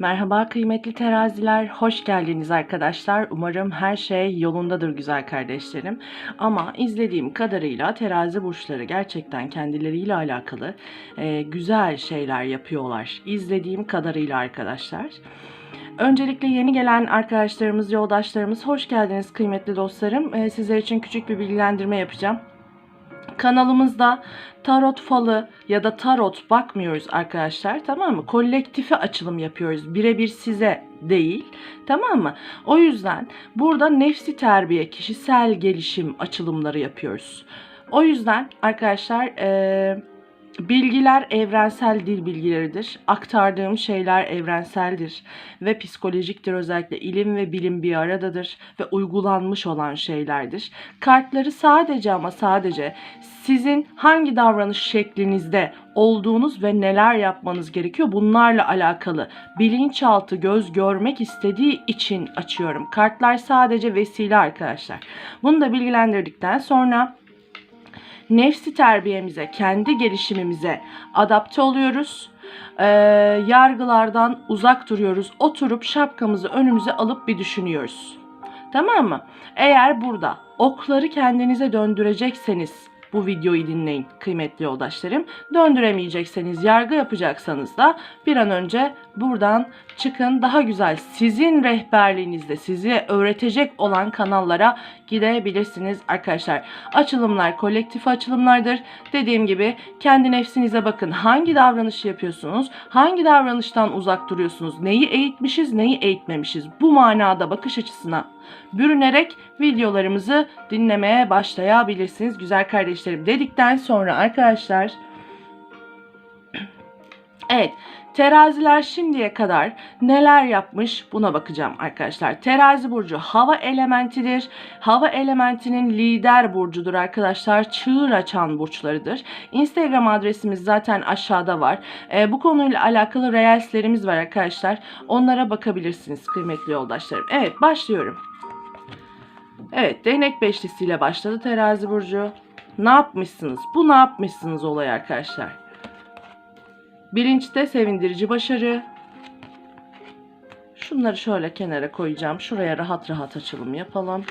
Merhaba kıymetli teraziler, hoş geldiniz arkadaşlar. Umarım her şey yolundadır güzel kardeşlerim. Ama izlediğim kadarıyla terazi burçları gerçekten kendileriyle alakalı e, güzel şeyler yapıyorlar. İzlediğim kadarıyla arkadaşlar. Öncelikle yeni gelen arkadaşlarımız, yoldaşlarımız hoş geldiniz kıymetli dostlarım. E, sizler için küçük bir bilgilendirme yapacağım. Kanalımızda tarot falı ya da tarot bakmıyoruz arkadaşlar tamam mı? Kolektife açılım yapıyoruz. Birebir size değil tamam mı? O yüzden burada nefsi terbiye, kişisel gelişim açılımları yapıyoruz. O yüzden arkadaşlar eee Bilgiler evrensel dil bilgileridir. Aktardığım şeyler evrenseldir ve psikolojiktir özellikle ilim ve bilim bir aradadır ve uygulanmış olan şeylerdir. Kartları sadece ama sadece sizin hangi davranış şeklinizde olduğunuz ve neler yapmanız gerekiyor bunlarla alakalı bilinçaltı göz görmek istediği için açıyorum. Kartlar sadece vesile arkadaşlar. Bunu da bilgilendirdikten sonra nefsi terbiyemize, kendi gelişimimize adapte oluyoruz. Ee, yargılardan uzak duruyoruz. Oturup şapkamızı önümüze alıp bir düşünüyoruz. Tamam mı? Eğer burada okları kendinize döndürecekseniz bu videoyu dinleyin kıymetli yoldaşlarım. Döndüremeyecekseniz, yargı yapacaksanız da bir an önce buradan çıkın. Daha güzel sizin rehberliğinizde sizi öğretecek olan kanallara gidebilirsiniz arkadaşlar. Açılımlar kolektif açılımlardır. Dediğim gibi kendi nefsinize bakın. Hangi davranışı yapıyorsunuz? Hangi davranıştan uzak duruyorsunuz? Neyi eğitmişiz, neyi eğitmemişiz? Bu manada bakış açısına bürünerek videolarımızı dinlemeye başlayabilirsiniz güzel kardeşlerim dedikten sonra arkadaşlar Evet teraziler şimdiye kadar neler yapmış buna bakacağım arkadaşlar. Terazi burcu hava elementidir. Hava elementinin lider burcudur arkadaşlar. Çığır açan burçlarıdır. Instagram adresimiz zaten aşağıda var. E, bu konuyla alakalı reelslerimiz var arkadaşlar. Onlara bakabilirsiniz kıymetli yoldaşlarım. Evet başlıyorum. Evet değnek beşlisiyle başladı terazi burcu. Ne yapmışsınız? Bu ne yapmışsınız olay arkadaşlar. Bilinçte sevindirici başarı. Şunları şöyle kenara koyacağım. Şuraya rahat rahat açılım yapalım.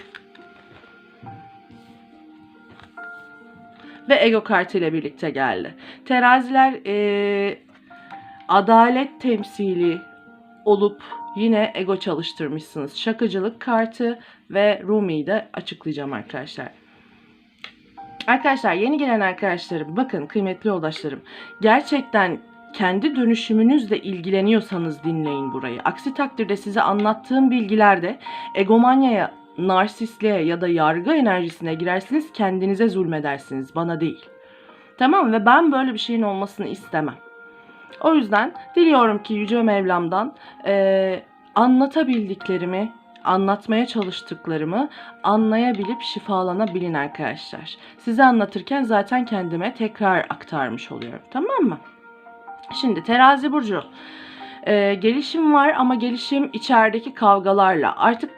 Ve ego kartıyla birlikte geldi. Teraziler ee, adalet temsili olup yine ego çalıştırmışsınız. Şakacılık kartı ve Rumi'yi de açıklayacağım arkadaşlar. Arkadaşlar yeni gelen arkadaşlarım bakın kıymetli yoldaşlarım gerçekten kendi dönüşümünüzle ilgileniyorsanız dinleyin burayı. Aksi takdirde size anlattığım bilgilerde egomanyaya, narsistliğe ya da yargı enerjisine girersiniz kendinize zulmedersiniz bana değil. Tamam ve ben böyle bir şeyin olmasını istemem. O yüzden diliyorum ki Yüce Mevlam'dan e, anlatabildiklerimi, anlatmaya çalıştıklarımı anlayabilip şifalanabilin arkadaşlar. Size anlatırken zaten kendime tekrar aktarmış oluyorum. Tamam mı? Şimdi terazi burcu. E, gelişim var ama gelişim içerideki kavgalarla. Artık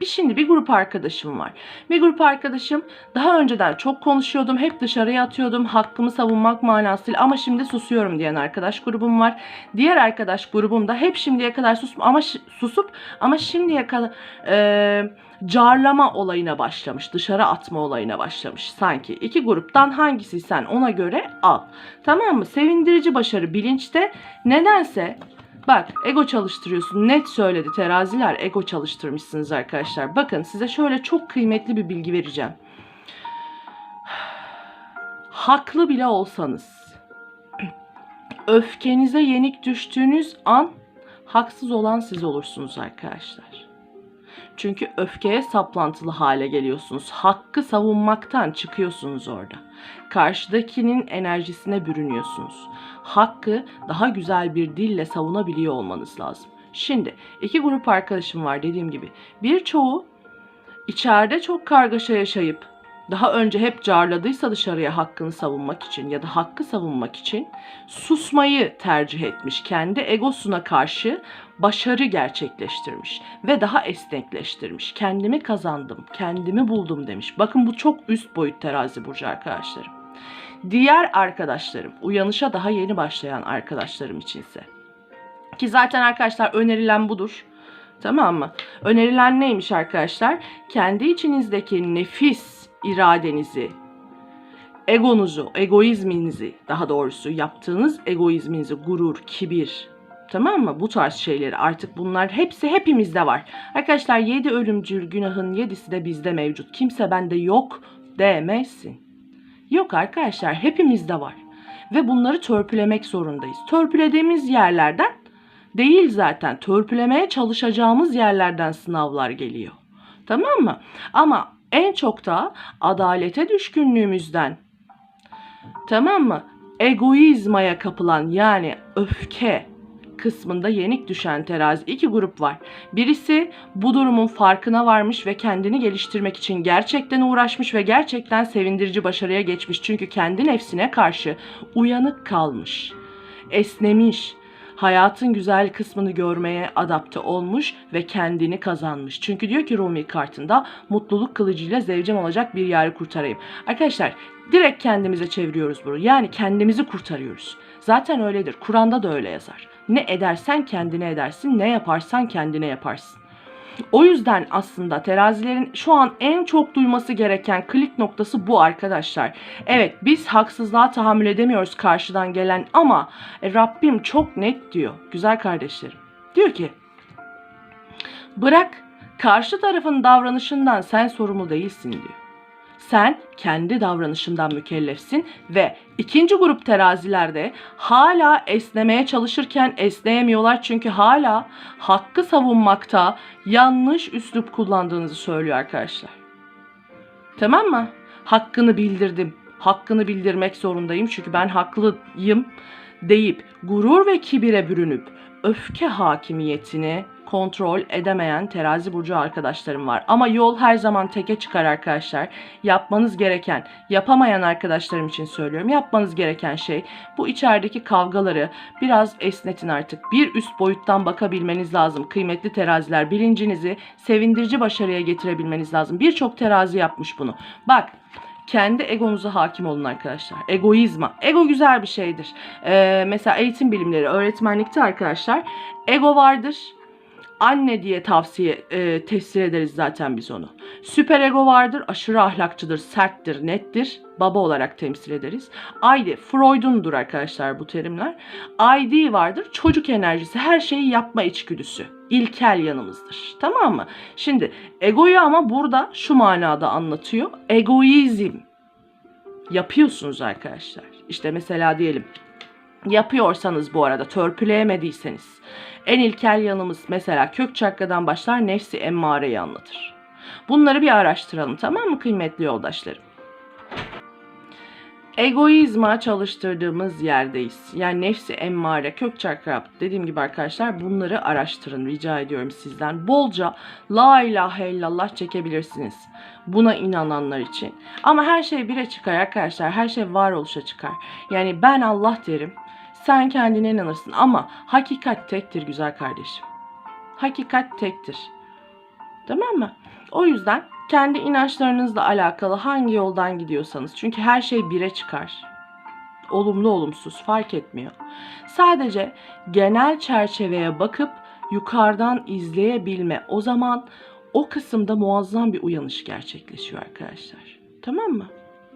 bir şimdi bir grup arkadaşım var. Bir grup arkadaşım daha önceden çok konuşuyordum. Hep dışarıya atıyordum. Hakkımı savunmak manasıyla ama şimdi susuyorum diyen arkadaş grubum var. Diğer arkadaş grubum da hep şimdiye kadar sus ama susup ama şimdiye kadar e, carlama olayına başlamış. Dışarı atma olayına başlamış sanki. İki gruptan hangisi sen ona göre al. Tamam mı? Sevindirici başarı bilinçte nedense Bak ego çalıştırıyorsun. Net söyledi teraziler. Ego çalıştırmışsınız arkadaşlar. Bakın size şöyle çok kıymetli bir bilgi vereceğim. Haklı bile olsanız öfkenize yenik düştüğünüz an haksız olan siz olursunuz arkadaşlar. Çünkü öfkeye saplantılı hale geliyorsunuz. Hakkı savunmaktan çıkıyorsunuz orada. Karşıdakinin enerjisine bürünüyorsunuz. Hakkı daha güzel bir dille savunabiliyor olmanız lazım. Şimdi iki grup arkadaşım var dediğim gibi. Birçoğu içeride çok kargaşa yaşayıp daha önce hep carladıysa dışarıya hakkını savunmak için ya da hakkı savunmak için susmayı tercih etmiş. Kendi egosuna karşı başarı gerçekleştirmiş ve daha esnekleştirmiş. Kendimi kazandım, kendimi buldum demiş. Bakın bu çok üst boyut terazi burcu arkadaşlarım. Diğer arkadaşlarım, uyanışa daha yeni başlayan arkadaşlarım içinse Ki zaten arkadaşlar önerilen budur. Tamam mı? Önerilen neymiş arkadaşlar? Kendi içinizdeki nefis iradenizi, egonuzu, egoizminizi daha doğrusu yaptığınız egoizminizi, gurur, kibir, tamam mı? Bu tarz şeyleri artık bunlar hepsi hepimizde var. Arkadaşlar yedi ölümcül günahın yedisi de bizde mevcut. Kimse bende yok demesin. Yok arkadaşlar hepimizde var. Ve bunları törpülemek zorundayız. Törpülediğimiz yerlerden değil zaten. Törpülemeye çalışacağımız yerlerden sınavlar geliyor. Tamam mı? Ama en çok da adalete düşkünlüğümüzden Tamam mı? Egoizmaya kapılan yani öfke kısmında yenik düşen terazi iki grup var. Birisi bu durumun farkına varmış ve kendini geliştirmek için gerçekten uğraşmış ve gerçekten sevindirici başarıya geçmiş. Çünkü kendi nefsine karşı uyanık kalmış, esnemiş, hayatın güzel kısmını görmeye adapte olmuş ve kendini kazanmış. Çünkü diyor ki Rumi kartında mutluluk kılıcıyla zevcem olacak bir yeri kurtarayım. Arkadaşlar direkt kendimize çeviriyoruz bunu. Yani kendimizi kurtarıyoruz. Zaten öyledir. Kur'an'da da öyle yazar. Ne edersen kendine edersin, ne yaparsan kendine yaparsın. O yüzden aslında terazilerin şu an en çok duyması gereken klik noktası bu arkadaşlar. Evet biz haksızlığa tahammül edemiyoruz karşıdan gelen ama e, Rabbim çok net diyor güzel kardeşlerim. Diyor ki bırak karşı tarafın davranışından sen sorumlu değilsin diyor. Sen kendi davranışından mükellefsin ve ikinci grup terazilerde hala esnemeye çalışırken esneyemiyorlar çünkü hala hakkı savunmakta yanlış üslup kullandığınızı söylüyor arkadaşlar. Tamam mı? Hakkını bildirdim. Hakkını bildirmek zorundayım çünkü ben haklıyım deyip gurur ve kibire bürünüp öfke hakimiyetini kontrol edemeyen terazi burcu arkadaşlarım var. Ama yol her zaman teke çıkar arkadaşlar. Yapmanız gereken, yapamayan arkadaşlarım için söylüyorum. Yapmanız gereken şey bu içerideki kavgaları biraz esnetin artık. Bir üst boyuttan bakabilmeniz lazım. Kıymetli teraziler bilincinizi sevindirici başarıya getirebilmeniz lazım. Birçok terazi yapmış bunu. Bak kendi egonuza hakim olun arkadaşlar. Egoizma. Ego güzel bir şeydir. Ee, mesela eğitim bilimleri, öğretmenlikte arkadaşlar ego vardır. Anne diye tavsiye e, tesir ederiz zaten biz onu. Süper ego vardır, aşırı ahlakçıdır, serttir, nettir. Baba olarak temsil ederiz. ID, Freud'undur arkadaşlar bu terimler. ID vardır, çocuk enerjisi, her şeyi yapma içgüdüsü. İlkel yanımızdır. Tamam mı? Şimdi egoyu ama burada şu manada anlatıyor. Egoizm yapıyorsunuz arkadaşlar. İşte mesela diyelim yapıyorsanız bu arada törpüleyemediyseniz en ilkel yanımız mesela kök çakradan başlar nefsi emmareyi anlatır. Bunları bir araştıralım tamam mı kıymetli yoldaşlarım? Egoizma çalıştırdığımız yerdeyiz. Yani nefsi emmare, kök çakra dediğim gibi arkadaşlar bunları araştırın rica ediyorum sizden. Bolca la ilahe illallah çekebilirsiniz. Buna inananlar için. Ama her şey bire çıkar arkadaşlar. Her şey varoluşa çıkar. Yani ben Allah derim. Sen kendine inanırsın ama hakikat tektir güzel kardeşim. Hakikat tektir. Tamam mı? O yüzden kendi inançlarınızla alakalı hangi yoldan gidiyorsanız çünkü her şey bire çıkar. Olumlu olumsuz fark etmiyor. Sadece genel çerçeveye bakıp yukarıdan izleyebilme o zaman o kısımda muazzam bir uyanış gerçekleşiyor arkadaşlar. Tamam mı?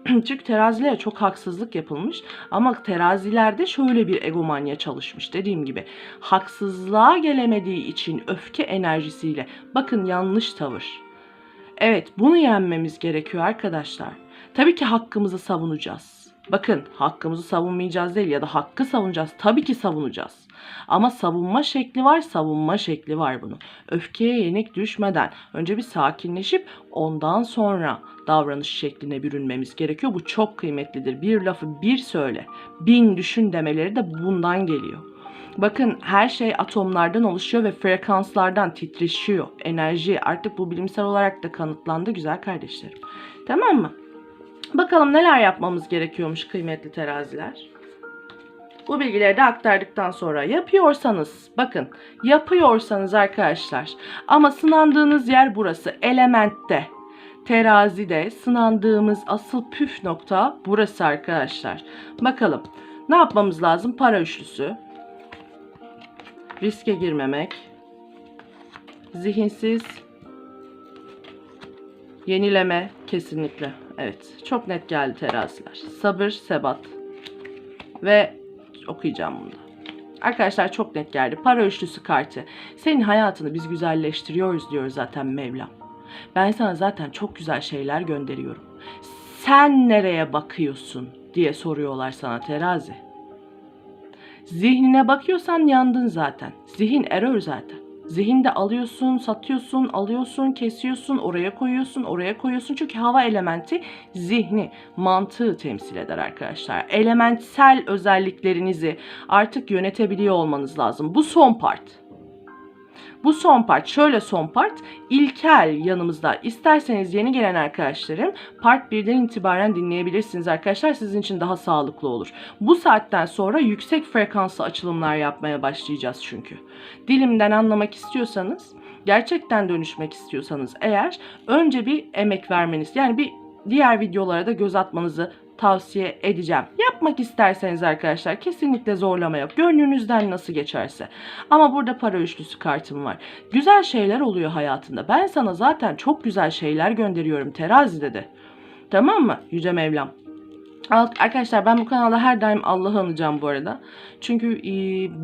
Çünkü terazilere çok haksızlık yapılmış ama terazilerde şöyle bir egomanya çalışmış dediğim gibi. Haksızlığa gelemediği için öfke enerjisiyle bakın yanlış tavır. Evet bunu yenmemiz gerekiyor arkadaşlar. Tabii ki hakkımızı savunacağız. Bakın hakkımızı savunmayacağız değil ya da hakkı savunacağız. Tabii ki savunacağız. Ama savunma şekli var, savunma şekli var bunu. Öfkeye yenik düşmeden önce bir sakinleşip ondan sonra davranış şekline bürünmemiz gerekiyor. Bu çok kıymetlidir. Bir lafı bir söyle, bin düşün demeleri de bundan geliyor. Bakın her şey atomlardan oluşuyor ve frekanslardan titreşiyor. Enerji artık bu bilimsel olarak da kanıtlandı güzel kardeşlerim. Tamam mı? Bakalım neler yapmamız gerekiyormuş kıymetli teraziler. Bu bilgileri de aktardıktan sonra yapıyorsanız bakın yapıyorsanız arkadaşlar ama sınandığınız yer burası elementte terazide sınandığımız asıl püf nokta burası arkadaşlar. Bakalım ne yapmamız lazım? Para üçlüsü. riske girmemek, zihinsiz, yenileme kesinlikle. Evet, çok net geldi teraziler. Sabır, sebat ve okuyacağım bunu. da. Arkadaşlar çok net geldi. Para üçlüsü kartı. Senin hayatını biz güzelleştiriyoruz diyor zaten Mevlam. Ben sana zaten çok güzel şeyler gönderiyorum. Sen nereye bakıyorsun diye soruyorlar sana terazi. Zihnine bakıyorsan yandın zaten. Zihin error zaten. Zihinde alıyorsun, satıyorsun, alıyorsun, kesiyorsun, oraya koyuyorsun, oraya koyuyorsun. Çünkü hava elementi zihni, mantığı temsil eder arkadaşlar. Elementsel özelliklerinizi artık yönetebiliyor olmanız lazım. Bu son part. Bu son part, şöyle son part, İlkel yanımızda. İsterseniz yeni gelen arkadaşlarım part 1'den itibaren dinleyebilirsiniz arkadaşlar. Sizin için daha sağlıklı olur. Bu saatten sonra yüksek frekanslı açılımlar yapmaya başlayacağız çünkü. Dilimden anlamak istiyorsanız, gerçekten dönüşmek istiyorsanız eğer önce bir emek vermeniz, yani bir diğer videolara da göz atmanızı tavsiye edeceğim. Yapmak isterseniz arkadaşlar kesinlikle zorlama yok. Gönlünüzden nasıl geçerse. Ama burada para üçlüsü kartım var. Güzel şeyler oluyor hayatında. Ben sana zaten çok güzel şeyler gönderiyorum terazide de. Tamam mı Yüce Mevlam? Arkadaşlar ben bu kanalda her daim Allah'ı anacağım bu arada. Çünkü e,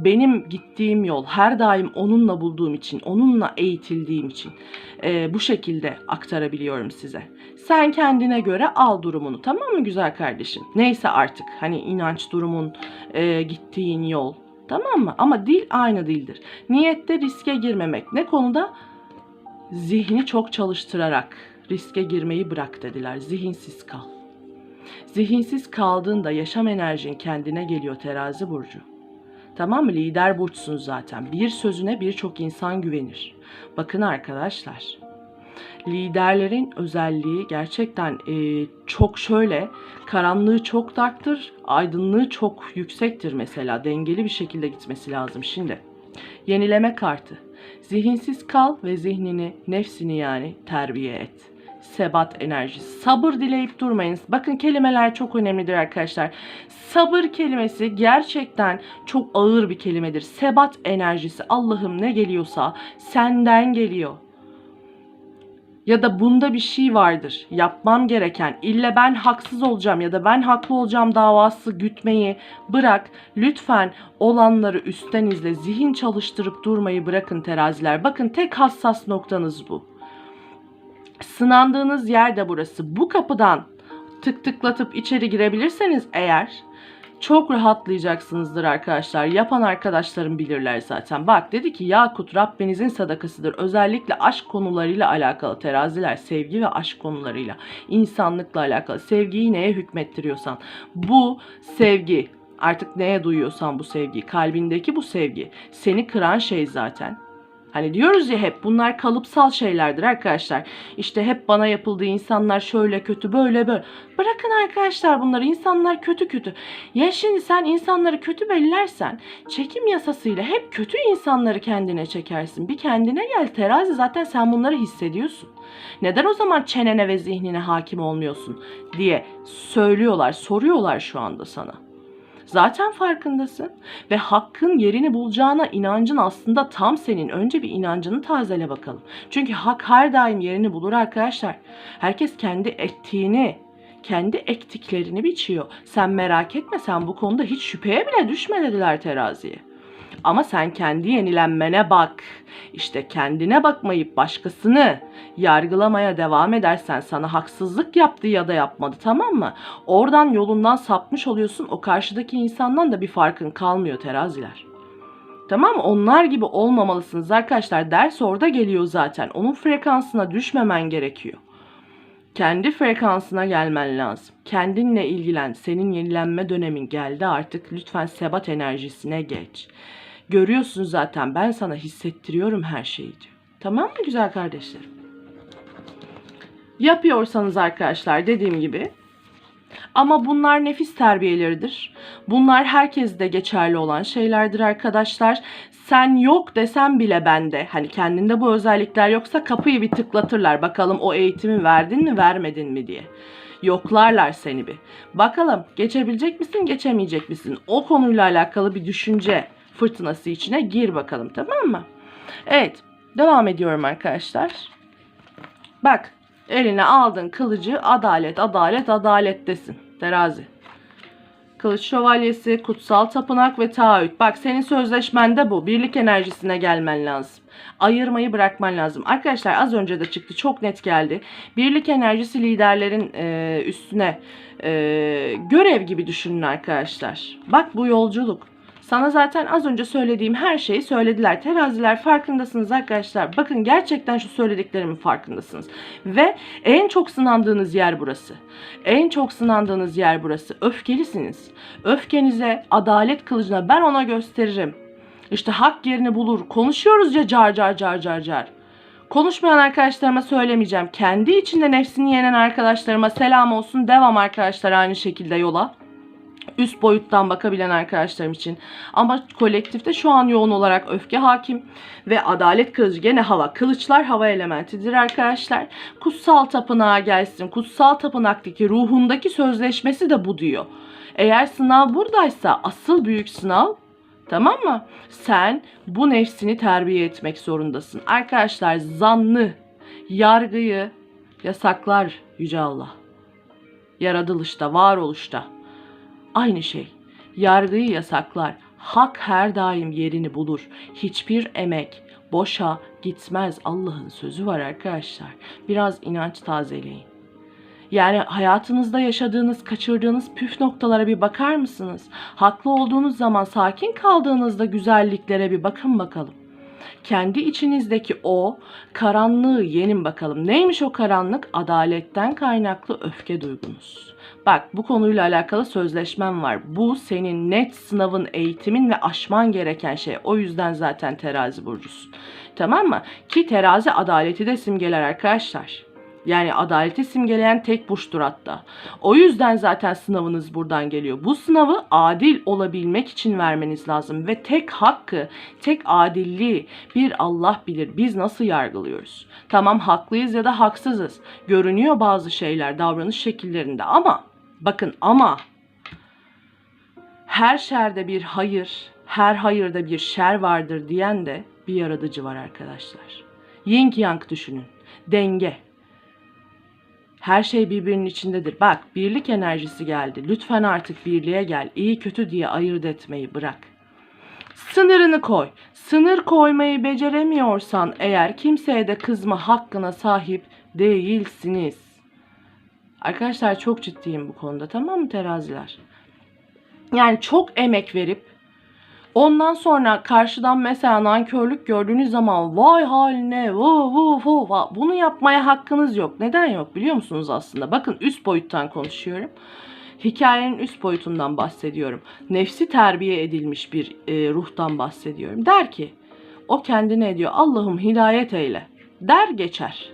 benim gittiğim yol her daim onunla bulduğum için, onunla eğitildiğim için e, bu şekilde aktarabiliyorum size. Sen kendine göre al durumunu tamam mı güzel kardeşim? Neyse artık hani inanç durumun, e, gittiğin yol tamam mı? Ama dil aynı dildir. Niyette riske girmemek. Ne konuda? Zihni çok çalıştırarak riske girmeyi bırak dediler. Zihinsiz kal. Zihinsiz kaldığında yaşam enerjin kendine geliyor terazi burcu. Tamam mı? Lider burçsun zaten. Bir sözüne birçok insan güvenir. Bakın arkadaşlar. Liderlerin özelliği gerçekten e, çok şöyle karanlığı çok darktır, aydınlığı çok yüksektir mesela. Dengeli bir şekilde gitmesi lazım. Şimdi yenileme kartı. Zihinsiz kal ve zihnini, nefsini yani terbiye et sebat enerjisi. Sabır dileyip durmayın. Bakın kelimeler çok önemlidir arkadaşlar. Sabır kelimesi gerçekten çok ağır bir kelimedir. Sebat enerjisi Allah'ım ne geliyorsa senden geliyor. Ya da bunda bir şey vardır. Yapmam gereken. İlle ben haksız olacağım ya da ben haklı olacağım davası gütmeyi bırak. Lütfen olanları üstten izle. Zihin çalıştırıp durmayı bırakın teraziler. Bakın tek hassas noktanız bu. Sınandığınız yer de burası. Bu kapıdan tık tıklatıp içeri girebilirseniz eğer çok rahatlayacaksınızdır arkadaşlar. Yapan arkadaşlarım bilirler zaten. Bak dedi ki Yakut Rabbinizin sadakasıdır. Özellikle aşk konularıyla alakalı teraziler, sevgi ve aşk konularıyla, insanlıkla alakalı. Sevgiyi neye hükmettiriyorsan. Bu sevgi artık neye duyuyorsan bu sevgi, kalbindeki bu sevgi seni kıran şey zaten. Hani diyoruz ya hep bunlar kalıpsal şeylerdir arkadaşlar. İşte hep bana yapıldığı insanlar şöyle kötü böyle böyle. Bırakın arkadaşlar bunları insanlar kötü kötü. Ya şimdi sen insanları kötü belirlersen çekim yasasıyla hep kötü insanları kendine çekersin. Bir kendine gel terazi zaten sen bunları hissediyorsun. Neden o zaman çenene ve zihnine hakim olmuyorsun diye söylüyorlar soruyorlar şu anda sana. Zaten farkındasın ve hakkın yerini bulacağına inancın aslında tam senin. Önce bir inancını tazele bakalım. Çünkü hak her daim yerini bulur arkadaşlar. Herkes kendi ettiğini, kendi ektiklerini biçiyor. Sen merak etme sen bu konuda hiç şüpheye bile düşme dediler teraziye. Ama sen kendi yenilenmene bak. İşte kendine bakmayıp başkasını yargılamaya devam edersen sana haksızlık yaptı ya da yapmadı tamam mı? Oradan yolundan sapmış oluyorsun. O karşıdaki insandan da bir farkın kalmıyor teraziler. Tamam mı? Onlar gibi olmamalısınız arkadaşlar. Ders orada geliyor zaten. Onun frekansına düşmemen gerekiyor. Kendi frekansına gelmen lazım. Kendinle ilgilen. Senin yenilenme dönemin geldi artık. Lütfen sebat enerjisine geç. Görüyorsun zaten ben sana hissettiriyorum her şeyi diyor. Tamam mı güzel kardeşlerim? Yapıyorsanız arkadaşlar dediğim gibi ama bunlar nefis terbiyeleridir. Bunlar herkeste geçerli olan şeylerdir arkadaşlar. Sen yok desem bile bende. Hani kendinde bu özellikler yoksa kapıyı bir tıklatırlar. Bakalım o eğitimi verdin mi vermedin mi diye. Yoklarlar seni bir. Bakalım geçebilecek misin geçemeyecek misin? O konuyla alakalı bir düşünce fırtınası içine gir bakalım tamam mı? Evet devam ediyorum arkadaşlar. Bak eline aldın kılıcı adalet adalet adalettesin terazi. Kılıç şövalyesi, kutsal tapınak ve taahhüt. Bak senin sözleşmende bu. Birlik enerjisine gelmen lazım. Ayırmayı bırakman lazım. Arkadaşlar az önce de çıktı. Çok net geldi. Birlik enerjisi liderlerin e, üstüne e, görev gibi düşünün arkadaşlar. Bak bu yolculuk. Sana zaten az önce söylediğim her şeyi söylediler. Teraziler farkındasınız arkadaşlar. Bakın gerçekten şu söylediklerimin farkındasınız. Ve en çok sınandığınız yer burası. En çok sınandığınız yer burası. Öfkelisiniz. Öfkenize, adalet kılıcına ben ona gösteririm. İşte hak yerini bulur. Konuşuyoruz ya car car car car car. Konuşmayan arkadaşlarıma söylemeyeceğim. Kendi içinde nefsini yenen arkadaşlarıma selam olsun. Devam arkadaşlar aynı şekilde yola üst boyuttan bakabilen arkadaşlarım için. Ama kolektifte şu an yoğun olarak öfke hakim ve adalet kılıcı gene hava. Kılıçlar hava elementidir arkadaşlar. Kutsal tapınağa gelsin. Kutsal tapınaktaki ruhundaki sözleşmesi de bu diyor. Eğer sınav buradaysa asıl büyük sınav Tamam mı? Sen bu nefsini terbiye etmek zorundasın. Arkadaşlar zanlı, yargıyı yasaklar Yüce Allah. Yaratılışta, varoluşta. Aynı şey. Yargıyı yasaklar. Hak her daim yerini bulur. Hiçbir emek boşa gitmez. Allah'ın sözü var arkadaşlar. Biraz inanç tazeleyin. Yani hayatınızda yaşadığınız, kaçırdığınız püf noktalara bir bakar mısınız? Haklı olduğunuz zaman sakin kaldığınızda güzelliklere bir bakın bakalım. Kendi içinizdeki o karanlığı yenin bakalım. Neymiş o karanlık? Adaletten kaynaklı öfke duygunuz. Bak bu konuyla alakalı sözleşmem var. Bu senin net sınavın, eğitimin ve aşman gereken şey. O yüzden zaten terazi burcusun. Tamam mı? Ki terazi adaleti de simgeler arkadaşlar. Yani adaleti simgeleyen tek burçtur hatta. O yüzden zaten sınavınız buradan geliyor. Bu sınavı adil olabilmek için vermeniz lazım ve tek hakkı, tek adilliği bir Allah bilir. Biz nasıl yargılıyoruz? Tamam haklıyız ya da haksızız. Görünüyor bazı şeyler davranış şekillerinde ama bakın ama her şerde bir hayır, her hayırda bir şer vardır diyen de bir yaratıcı var arkadaşlar. Yin yang düşünün. Denge. Her şey birbirinin içindedir. Bak birlik enerjisi geldi. Lütfen artık birliğe gel. İyi kötü diye ayırt etmeyi bırak. Sınırını koy. Sınır koymayı beceremiyorsan eğer kimseye de kızma hakkına sahip değilsiniz. Arkadaşlar çok ciddiyim bu konuda tamam mı teraziler? Yani çok emek verip Ondan sonra karşıdan mesela nankörlük gördüğünüz zaman vay haline vu vu vu bunu yapmaya hakkınız yok. Neden yok biliyor musunuz aslında? Bakın üst boyuttan konuşuyorum. Hikayenin üst boyutundan bahsediyorum. Nefsi terbiye edilmiş bir e, ruhtan bahsediyorum. Der ki o kendine ediyor Allah'ım hidayet eyle. Der geçer.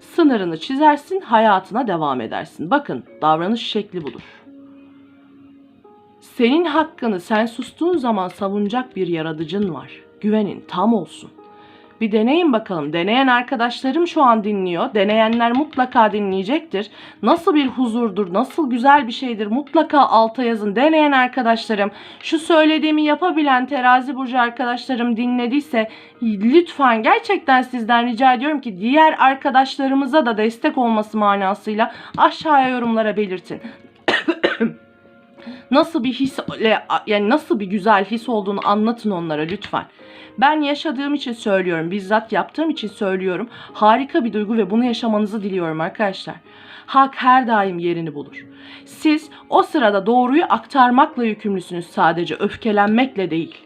Sınırını çizersin hayatına devam edersin. Bakın davranış şekli budur. Senin hakkını sen sustuğun zaman savunacak bir yaratıcın var. Güvenin tam olsun. Bir deneyin bakalım. Deneyen arkadaşlarım şu an dinliyor. Deneyenler mutlaka dinleyecektir. Nasıl bir huzurdur, nasıl güzel bir şeydir mutlaka alta yazın. Deneyen arkadaşlarım, şu söylediğimi yapabilen terazi burcu arkadaşlarım dinlediyse lütfen gerçekten sizden rica ediyorum ki diğer arkadaşlarımıza da destek olması manasıyla aşağıya yorumlara belirtin nasıl bir hisle yani nasıl bir güzel his olduğunu anlatın onlara lütfen. Ben yaşadığım için söylüyorum, bizzat yaptığım için söylüyorum. Harika bir duygu ve bunu yaşamanızı diliyorum arkadaşlar. Hak her daim yerini bulur. Siz o sırada doğruyu aktarmakla yükümlüsünüz sadece, öfkelenmekle değil.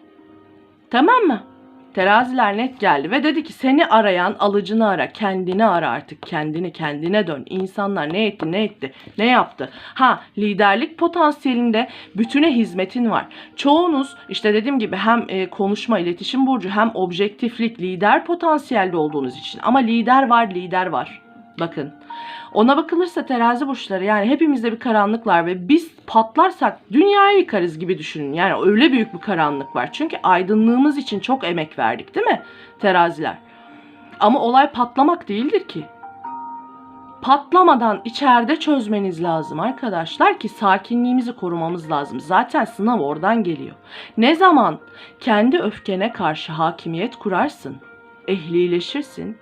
Tamam mı? Teraziler net geldi ve dedi ki seni arayan alıcını ara, kendini ara artık, kendini kendine dön. İnsanlar ne etti, ne etti, ne yaptı? Ha liderlik potansiyelinde bütüne hizmetin var. Çoğunuz işte dediğim gibi hem e, konuşma, iletişim burcu hem objektiflik, lider potansiyelde olduğunuz için. Ama lider var, lider var. Bakın ona bakılırsa terazi burçları yani hepimizde bir karanlık var ve biz patlarsak dünyayı yıkarız gibi düşünün. Yani öyle büyük bir karanlık var. Çünkü aydınlığımız için çok emek verdik değil mi teraziler? Ama olay patlamak değildir ki. patlamadan içeride çözmeniz lazım arkadaşlar ki sakinliğimizi korumamız lazım. Zaten sınav oradan geliyor. Ne zaman kendi öfkene karşı hakimiyet kurarsın, ehlileşirsin,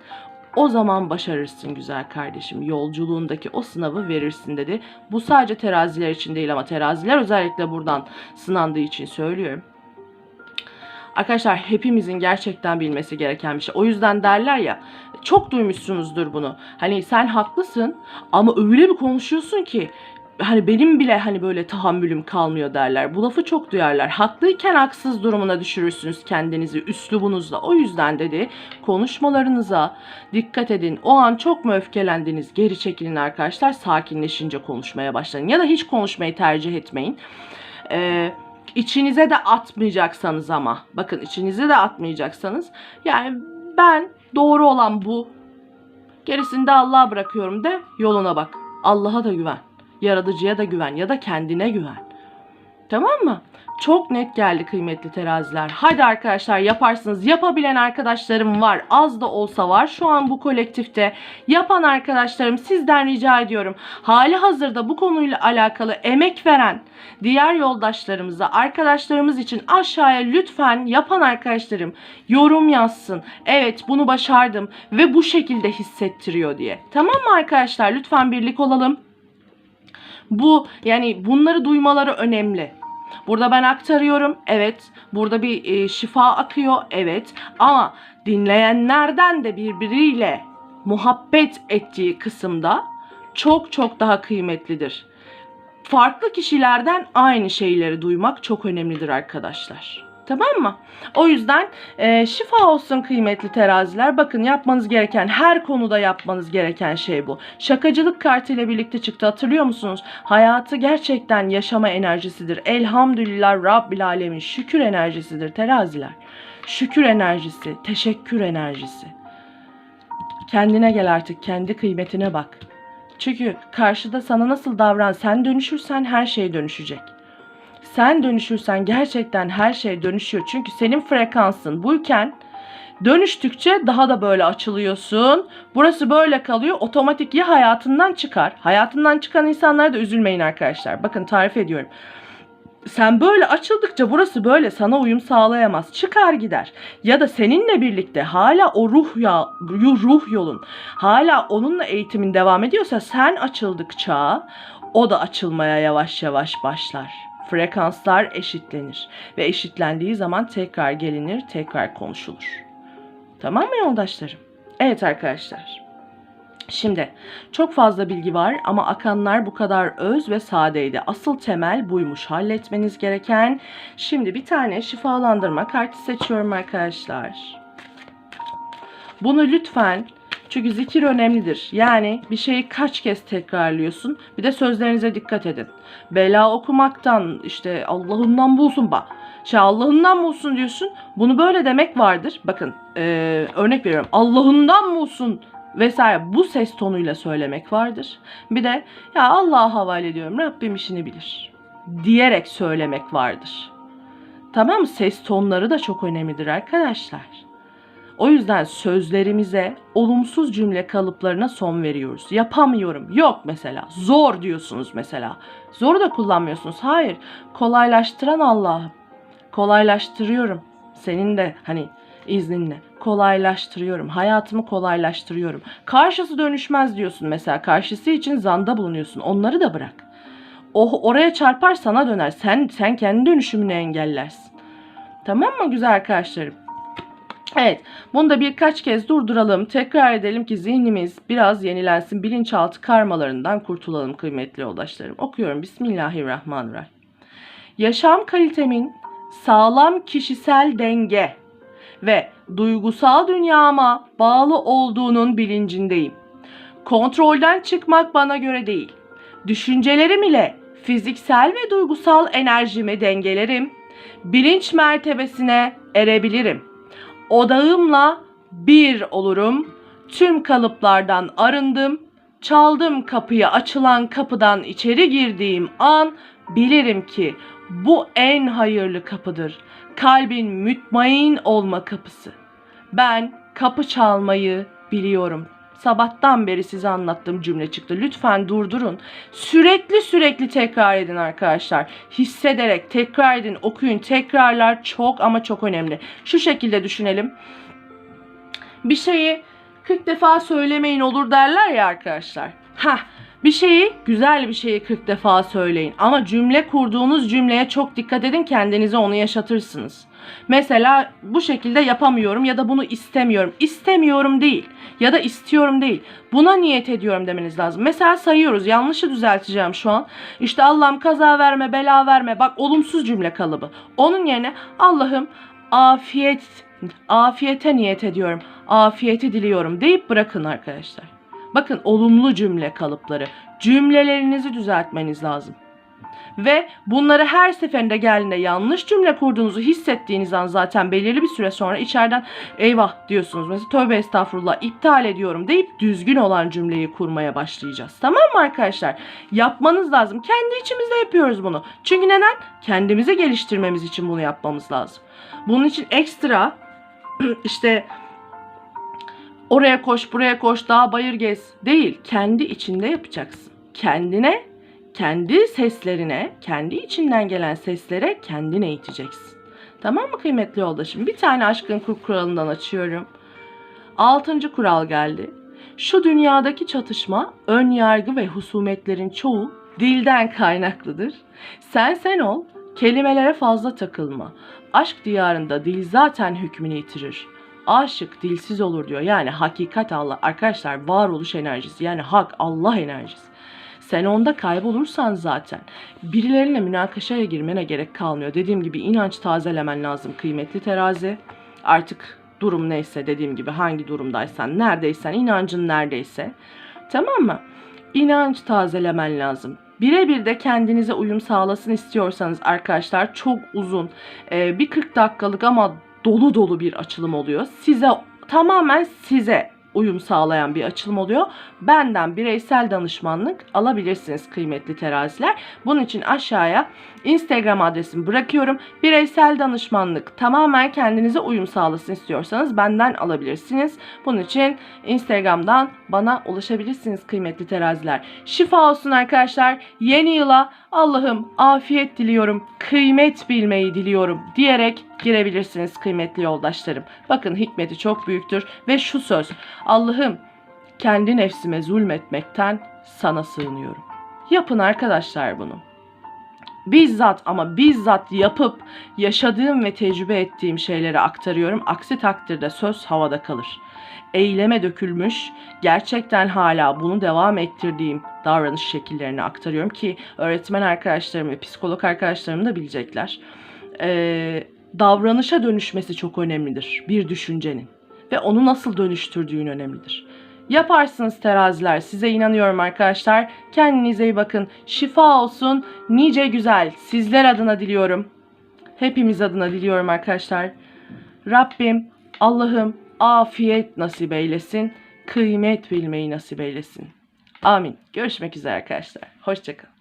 o zaman başarırsın güzel kardeşim. Yolculuğundaki o sınavı verirsin dedi. Bu sadece teraziler için değil ama teraziler özellikle buradan sınandığı için söylüyorum. Arkadaşlar hepimizin gerçekten bilmesi gereken bir şey. O yüzden derler ya çok duymuşsunuzdur bunu. Hani sen haklısın ama öyle bir konuşuyorsun ki hani benim bile hani böyle tahammülüm kalmıyor derler. Bu lafı çok duyarlar. Haklıyken haksız durumuna düşürürsünüz kendinizi üslubunuzla. O yüzden dedi konuşmalarınıza dikkat edin. O an çok mu öfkelendiniz? Geri çekilin arkadaşlar. Sakinleşince konuşmaya başlayın. Ya da hiç konuşmayı tercih etmeyin. Eee içinize de atmayacaksanız ama bakın içinize de atmayacaksanız yani ben doğru olan bu gerisini de Allah'a bırakıyorum de yoluna bak. Allah'a da güven. Yaratıcıya da güven ya da kendine güven. Tamam mı? Çok net geldi kıymetli teraziler. Hadi arkadaşlar yaparsınız. Yapabilen arkadaşlarım var. Az da olsa var. Şu an bu kolektifte yapan arkadaşlarım sizden rica ediyorum. Hali hazırda bu konuyla alakalı emek veren diğer yoldaşlarımıza, arkadaşlarımız için aşağıya lütfen yapan arkadaşlarım yorum yazsın. Evet bunu başardım ve bu şekilde hissettiriyor diye. Tamam mı arkadaşlar? Lütfen birlik olalım. Bu yani bunları duymaları önemli. Burada ben aktarıyorum. Evet. Burada bir e, şifa akıyor. Evet. Ama dinleyenlerden de birbiriyle muhabbet ettiği kısımda çok çok daha kıymetlidir. Farklı kişilerden aynı şeyleri duymak çok önemlidir arkadaşlar. Tamam mı? O yüzden e, şifa olsun kıymetli teraziler. Bakın yapmanız gereken her konuda yapmanız gereken şey bu. Şakacılık kartıyla birlikte çıktı hatırlıyor musunuz? Hayatı gerçekten yaşama enerjisidir. Elhamdülillah Rabbil Alemin şükür enerjisidir teraziler. Şükür enerjisi, teşekkür enerjisi. Kendine gel artık, kendi kıymetine bak. Çünkü karşıda sana nasıl davran, sen dönüşürsen her şey dönüşecek. Sen dönüşürsen gerçekten her şey dönüşüyor. Çünkü senin frekansın buyken dönüştükçe daha da böyle açılıyorsun. Burası böyle kalıyor. Otomatik ya hayatından çıkar. Hayatından çıkan insanlara da üzülmeyin arkadaşlar. Bakın tarif ediyorum. Sen böyle açıldıkça burası böyle sana uyum sağlayamaz. Çıkar gider. Ya da seninle birlikte hala o ruh ya ruh yolun hala onunla eğitimin devam ediyorsa sen açıldıkça o da açılmaya yavaş yavaş başlar frekanslar eşitlenir ve eşitlendiği zaman tekrar gelinir, tekrar konuşulur. Tamam mı yoldaşlarım? Evet arkadaşlar. Şimdi çok fazla bilgi var ama akanlar bu kadar öz ve sadeydi. Asıl temel buymuş halletmeniz gereken. Şimdi bir tane şifalandırma kartı seçiyorum arkadaşlar. Bunu lütfen çünkü zikir önemlidir. Yani bir şeyi kaç kez tekrarlıyorsun. Bir de sözlerinize dikkat edin. Bela okumaktan işte Allah'ından bulsun bak. Şey Allah'ından bulsun diyorsun. Bunu böyle demek vardır. Bakın e, örnek veriyorum. Allah'ından bulsun vesaire bu ses tonuyla söylemek vardır. Bir de ya Allah'a havale ediyorum. Rabbim işini bilir. Diyerek söylemek vardır. Tamam? Ses tonları da çok önemlidir arkadaşlar. O yüzden sözlerimize olumsuz cümle kalıplarına son veriyoruz. Yapamıyorum. Yok mesela. Zor diyorsunuz mesela. Zoru da kullanmıyorsunuz. Hayır. Kolaylaştıran Allah'ım. Kolaylaştırıyorum. Senin de hani izninle kolaylaştırıyorum. Hayatımı kolaylaştırıyorum. Karşısı dönüşmez diyorsun mesela. Karşısı için zanda bulunuyorsun. Onları da bırak. O oraya çarpar sana döner. Sen sen kendi dönüşümünü engellersin. Tamam mı güzel arkadaşlarım? Evet, bunu da birkaç kez durduralım. Tekrar edelim ki zihnimiz biraz yenilensin. Bilinçaltı karmalarından kurtulalım kıymetli yoldaşlarım. Okuyorum. Bismillahirrahmanirrahim. Yaşam kalitemin sağlam kişisel denge ve duygusal dünyama bağlı olduğunun bilincindeyim. Kontrolden çıkmak bana göre değil. Düşüncelerim ile fiziksel ve duygusal enerjimi dengelerim. Bilinç mertebesine erebilirim. Odağımla bir olurum. Tüm kalıplardan arındım. Çaldım kapıyı açılan kapıdan içeri girdiğim an bilirim ki bu en hayırlı kapıdır. Kalbin mütmain olma kapısı. Ben kapı çalmayı biliyorum. Sabahtan beri size anlattığım cümle çıktı. Lütfen durdurun. Sürekli sürekli tekrar edin arkadaşlar. Hissederek tekrar edin, okuyun. Tekrarlar çok ama çok önemli. Şu şekilde düşünelim. Bir şeyi 40 defa söylemeyin olur derler ya arkadaşlar. Ha, bir şeyi, güzel bir şeyi 40 defa söyleyin. Ama cümle kurduğunuz cümleye çok dikkat edin. Kendinize onu yaşatırsınız. Mesela bu şekilde yapamıyorum ya da bunu istemiyorum. İstemiyorum değil ya da istiyorum değil. Buna niyet ediyorum demeniz lazım. Mesela sayıyoruz. Yanlışı düzelteceğim şu an. İşte Allah'ım kaza verme, bela verme. Bak olumsuz cümle kalıbı. Onun yerine Allah'ım afiyet afiyete niyet ediyorum. Afiyeti diliyorum deyip bırakın arkadaşlar. Bakın olumlu cümle kalıpları. Cümlelerinizi düzeltmeniz lazım. Ve bunları her seferinde geldiğinde yanlış cümle kurduğunuzu hissettiğiniz an zaten belirli bir süre sonra içeriden eyvah diyorsunuz. Mesela tövbe estağfurullah iptal ediyorum deyip düzgün olan cümleyi kurmaya başlayacağız. Tamam mı arkadaşlar? Yapmanız lazım. Kendi içimizde yapıyoruz bunu. Çünkü neden? Kendimizi geliştirmemiz için bunu yapmamız lazım. Bunun için ekstra işte oraya koş buraya koş dağ bayır gez değil. Kendi içinde yapacaksın. Kendine kendi seslerine, kendi içinden gelen seslere kendin eğiteceksin. Tamam mı kıymetli yoldaşım? Bir tane aşkın kur kuralından açıyorum. Altıncı kural geldi. Şu dünyadaki çatışma, ön yargı ve husumetlerin çoğu dilden kaynaklıdır. Sen sen ol, kelimelere fazla takılma. Aşk diyarında dil zaten hükmünü yitirir. Aşık dilsiz olur diyor. Yani hakikat Allah. Arkadaşlar varoluş enerjisi yani hak Allah enerjisi. Sen onda kaybolursan zaten birileriyle münakaşaya girmene gerek kalmıyor. Dediğim gibi inanç tazelemen lazım kıymetli terazi. Artık durum neyse dediğim gibi hangi durumdaysan, neredeysen, inancın neredeyse. Tamam mı? İnanç tazelemen lazım. Birebir de kendinize uyum sağlasın istiyorsanız arkadaşlar çok uzun e, bir 40 dakikalık ama dolu dolu bir açılım oluyor. Size tamamen size uyum sağlayan bir açılım oluyor. Benden bireysel danışmanlık alabilirsiniz kıymetli teraziler. Bunun için aşağıya Instagram adresimi bırakıyorum. Bireysel danışmanlık tamamen kendinize uyum sağlasın istiyorsanız benden alabilirsiniz. Bunun için Instagram'dan bana ulaşabilirsiniz kıymetli teraziler. Şifa olsun arkadaşlar. Yeni yıla Allah'ım afiyet diliyorum, kıymet bilmeyi diliyorum diyerek girebilirsiniz kıymetli yoldaşlarım. Bakın hikmeti çok büyüktür ve şu söz Allah'ım kendi nefsime zulmetmekten sana sığınıyorum. Yapın arkadaşlar bunu. Bizzat ama bizzat yapıp yaşadığım ve tecrübe ettiğim şeyleri aktarıyorum. Aksi takdirde söz havada kalır. Eyleme dökülmüş, gerçekten hala bunu devam ettirdiğim davranış şekillerini aktarıyorum ki öğretmen arkadaşlarım ve psikolog arkadaşlarım da bilecekler. Ee, davranışa dönüşmesi çok önemlidir bir düşüncenin ve onu nasıl dönüştürdüğün önemlidir. Yaparsınız teraziler. Size inanıyorum arkadaşlar. Kendinize iyi bakın. Şifa olsun. Nice güzel. Sizler adına diliyorum. Hepimiz adına diliyorum arkadaşlar. Rabbim Allah'ım afiyet nasip eylesin. Kıymet bilmeyi nasip eylesin. Amin. Görüşmek üzere arkadaşlar. Hoşçakalın.